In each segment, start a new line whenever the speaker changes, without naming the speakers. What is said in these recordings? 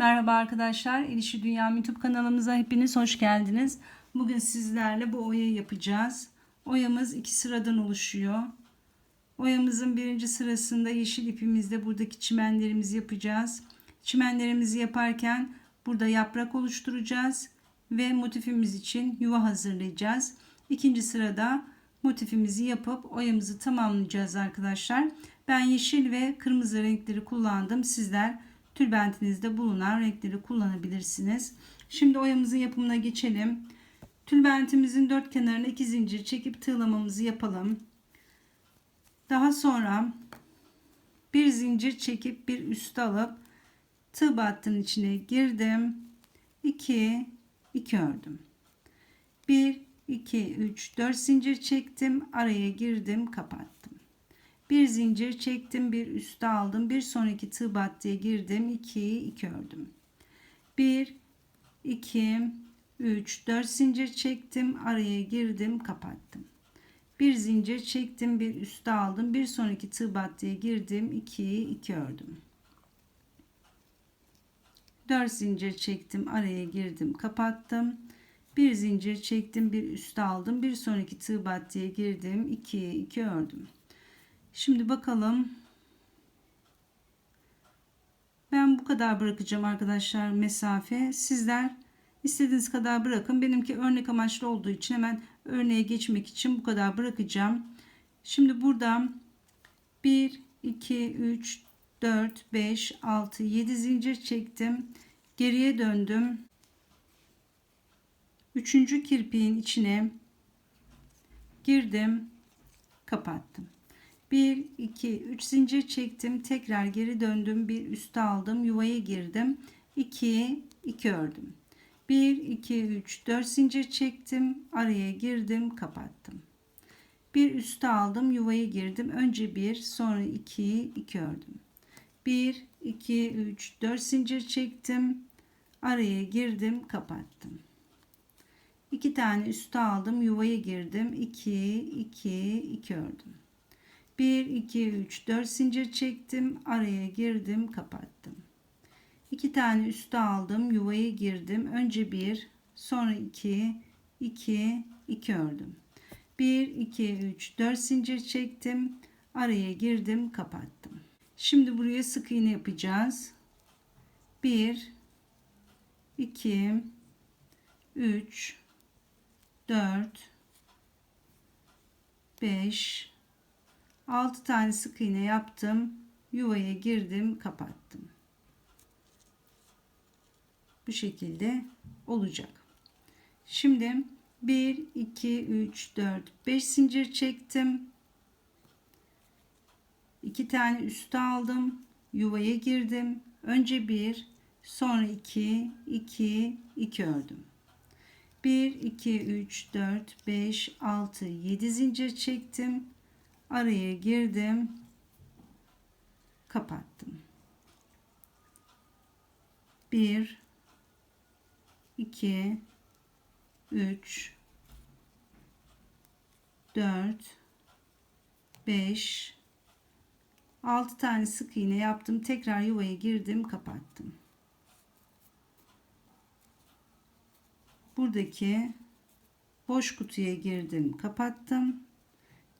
Merhaba arkadaşlar. Elişi Dünya YouTube kanalımıza hepiniz hoş geldiniz. Bugün sizlerle bu oyayı yapacağız. Oyamız iki sıradan oluşuyor. Oyamızın birinci sırasında yeşil ipimizde buradaki çimenlerimizi yapacağız. Çimenlerimizi yaparken burada yaprak oluşturacağız ve motifimiz için yuva hazırlayacağız. İkinci sırada motifimizi yapıp oyamızı tamamlayacağız arkadaşlar. Ben yeşil ve kırmızı renkleri kullandım. Sizler tülbentinizde bulunan renkleri kullanabilirsiniz. Şimdi oyamızın yapımına geçelim. Tülbentimizin dört kenarına iki zincir çekip tığlamamızı yapalım. Daha sonra bir zincir çekip bir üstü alıp tığ battının içine girdim. 2 2 ördüm. 1 2 3 4 zincir çektim. Araya girdim, kapattım. Bir zincir çektim, bir üste aldım. Bir sonraki tığ battıya girdim. 2 2 ördüm. 1 2 3 4 zincir çektim, araya girdim, kapattım. Bir zincir çektim, bir üste aldım. Bir sonraki tığ battıya girdim. 2 2 ördüm. 4 zincir çektim, araya girdim, kapattım. Bir zincir çektim, bir üste aldım. Bir sonraki tığ battıya girdim. 2 2 ördüm. Şimdi bakalım. Ben bu kadar bırakacağım arkadaşlar mesafe. Sizler istediğiniz kadar bırakın. Benimki örnek amaçlı olduğu için hemen örneğe geçmek için bu kadar bırakacağım. Şimdi buradan 1 2 3 4 5 6 7 zincir çektim. Geriye döndüm. Üçüncü kirpiğin içine girdim. Kapattım. 1 2 3 zincir çektim tekrar geri döndüm bir üste aldım yuvaya girdim 2 2 ördüm. 1 2 3 4 zincir çektim araya girdim kapattım. Bir üste aldım yuvaya girdim önce 1 sonra 2 2 ördüm. 1 2 3 4 zincir çektim araya girdim kapattım. 2 tane üste aldım yuvaya girdim 2 2 2 ördüm 1 2 3 4 zincir çektim. Araya girdim kapattım. 2 tane üste aldım yuvaya girdim. Önce 1 sonra 2 2 2 ördüm. 1 2 3 4 zincir çektim. Araya girdim kapattım. Şimdi buraya sık iğne yapacağız. 1 2 3 4 5 6 tane sık iğne yaptım. Yuvaya girdim, kapattım. Bu şekilde olacak. Şimdi 1 2 3 4 5 zincir çektim. 2 tane üste aldım. Yuvaya girdim. Önce 1, sonra 2 2 2 ördüm. 1 2 3 4 5 6 7 zincir çektim araya girdim. Kapattım. 1 2 3 4 5 6 tane sık iğne yaptım. Tekrar yuvaya girdim kapattım. Buradaki boş kutuya girdim kapattım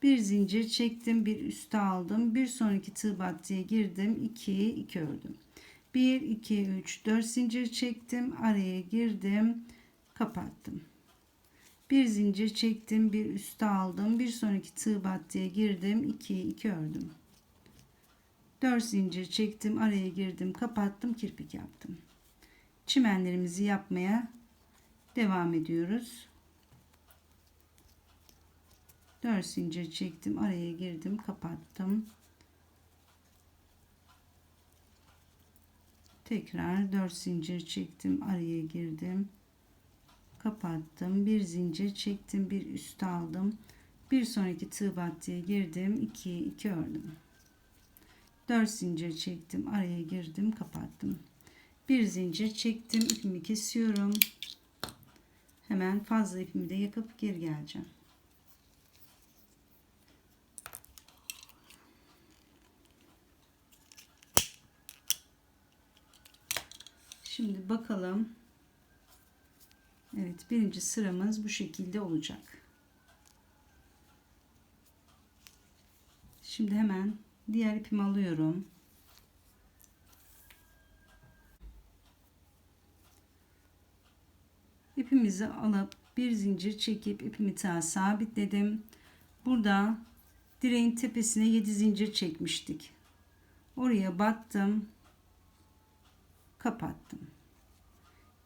bir zincir çektim bir üste aldım. Bir sonraki tığ battıya girdim 2 2 ördüm. 1 2 3 4 zincir çektim araya girdim kapattım. Bir zincir çektim bir üste aldım. Bir sonraki tığ battıya girdim 2 2 ördüm. 4 zincir çektim araya girdim kapattım kirpik yaptım. Çimenlerimizi yapmaya devam ediyoruz 4 zincir çektim araya girdim kapattım. Tekrar 4 zincir çektim araya girdim kapattım. Bir zincir çektim bir üst aldım. Bir sonraki tığ battıya girdim 2 2 ördüm. 4 zincir çektim araya girdim kapattım. Bir zincir çektim ipimi kesiyorum. Hemen fazla ipimi de yakıp geri geleceğim Şimdi bakalım. Evet birinci sıramız bu şekilde olacak. Şimdi hemen diğer ipimi alıyorum. İpimizi alıp bir zincir çekip ipimi ta sabitledim. Burada direğin tepesine 7 zincir çekmiştik. Oraya battım. Kapattım.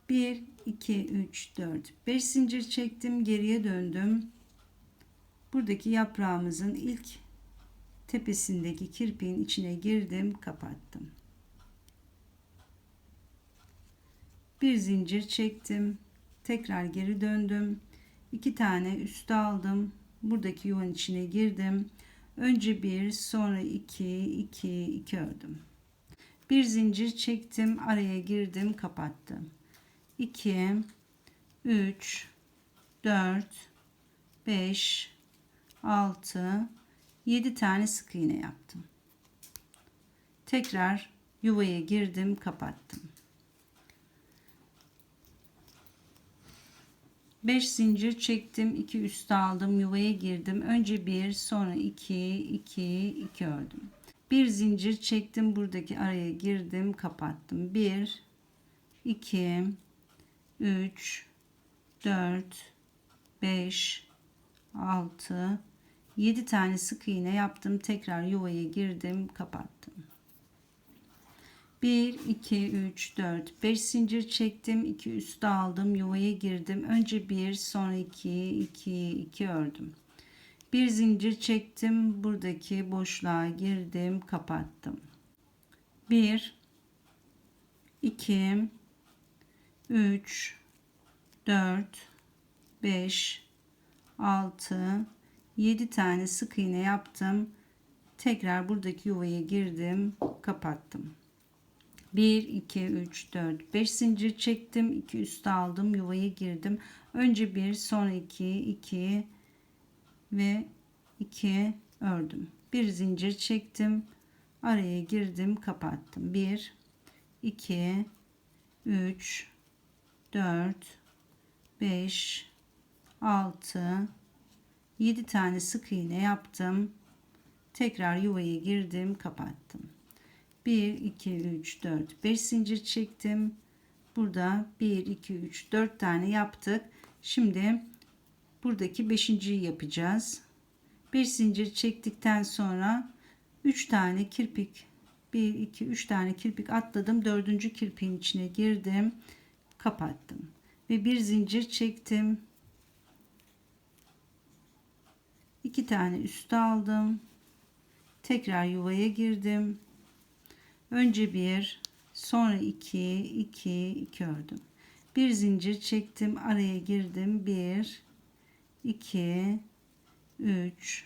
1 2 3 4 5 zincir çektim. Geriye döndüm. Buradaki yaprağımızın ilk tepesindeki kirpiğin içine girdim, kapattım. Bir zincir çektim. Tekrar geri döndüm. iki tane üste aldım. Buradaki yuvanın içine girdim. Önce bir, sonra iki, iki, iki ördüm. Bir zincir çektim, araya girdim, kapattım. 2 3 4 5 6 7 tane sık iğne yaptım. Tekrar yuvaya girdim, kapattım. 5 zincir çektim, 2 üst aldım, yuvaya girdim. Önce 1, sonra 2, 2, 2 ördüm. Bir zincir çektim, buradaki araya girdim, kapattım. 1 2 3 4 5 6 7 tane sık iğne yaptım. Tekrar yuvaya girdim, kapattım. 1 2 3 4 5 zincir çektim. 2 üst aldım, yuvaya girdim. Önce 1, sonra 2 2 2 ördüm. Bir zincir çektim. Buradaki boşluğa girdim, kapattım. 1 2 3 4 5 6 7 tane sık iğne yaptım. Tekrar buradaki yuvaya girdim, kapattım. 1 2 3 4 5 zincir çektim. 2 üst aldım, yuvaya girdim. Önce 1, sonra 2 2 ve 2 ördüm. Bir zincir çektim. Araya girdim, kapattım. 1 2 3 4 5 6 7 tane sık iğne yaptım. Tekrar yuvaya girdim, kapattım. 1 2 3 4 5 zincir çektim. Burada 1 2 3 4 tane yaptık. Şimdi buradaki 5.yi yapacağız. 5 zincir çektikten sonra 3 tane kirpik 1 2 3 tane kirpik atladım. 4. kirpiğin içine girdim. Kapattım. Ve bir zincir çektim. 2 tane üstü aldım. Tekrar yuvaya girdim. Önce bir, sonra iki, iki, iki ördüm. Bir zincir çektim, araya girdim. Bir, iki, üç,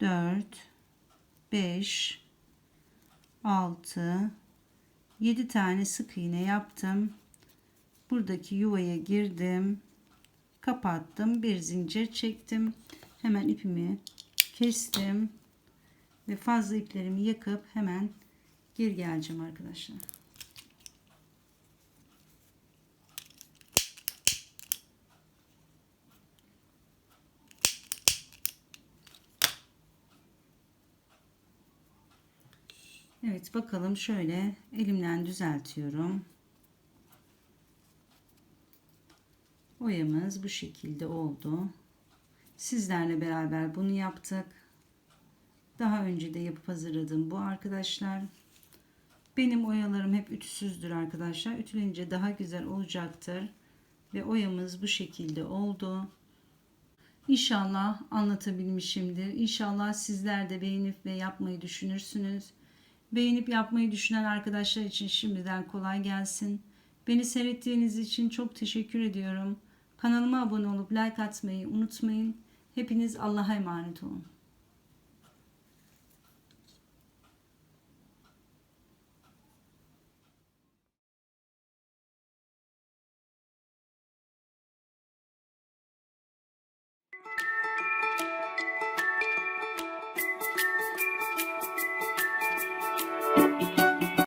dört, beş, altı, yedi tane sık iğne yaptım. Buradaki yuvaya girdim. Kapattım. Bir zincir çektim. Hemen ipimi kestim. Ve fazla iplerimi yakıp hemen geri geleceğim arkadaşlar. Evet bakalım şöyle elimden düzeltiyorum. Oyamız bu şekilde oldu. Sizlerle beraber bunu yaptık. Daha önce de yapıp hazırladım bu arkadaşlar. Benim oyalarım hep ütüsüzdür arkadaşlar. Ütülenince daha güzel olacaktır. Ve oyamız bu şekilde oldu. İnşallah anlatabilmişimdir. İnşallah sizler de beğenip ve yapmayı düşünürsünüz. Beğenip yapmayı düşünen arkadaşlar için şimdiden kolay gelsin. Beni seyrettiğiniz için çok teşekkür ediyorum. Kanalıma abone olup like atmayı unutmayın. Hepiniz Allah'a emanet olun.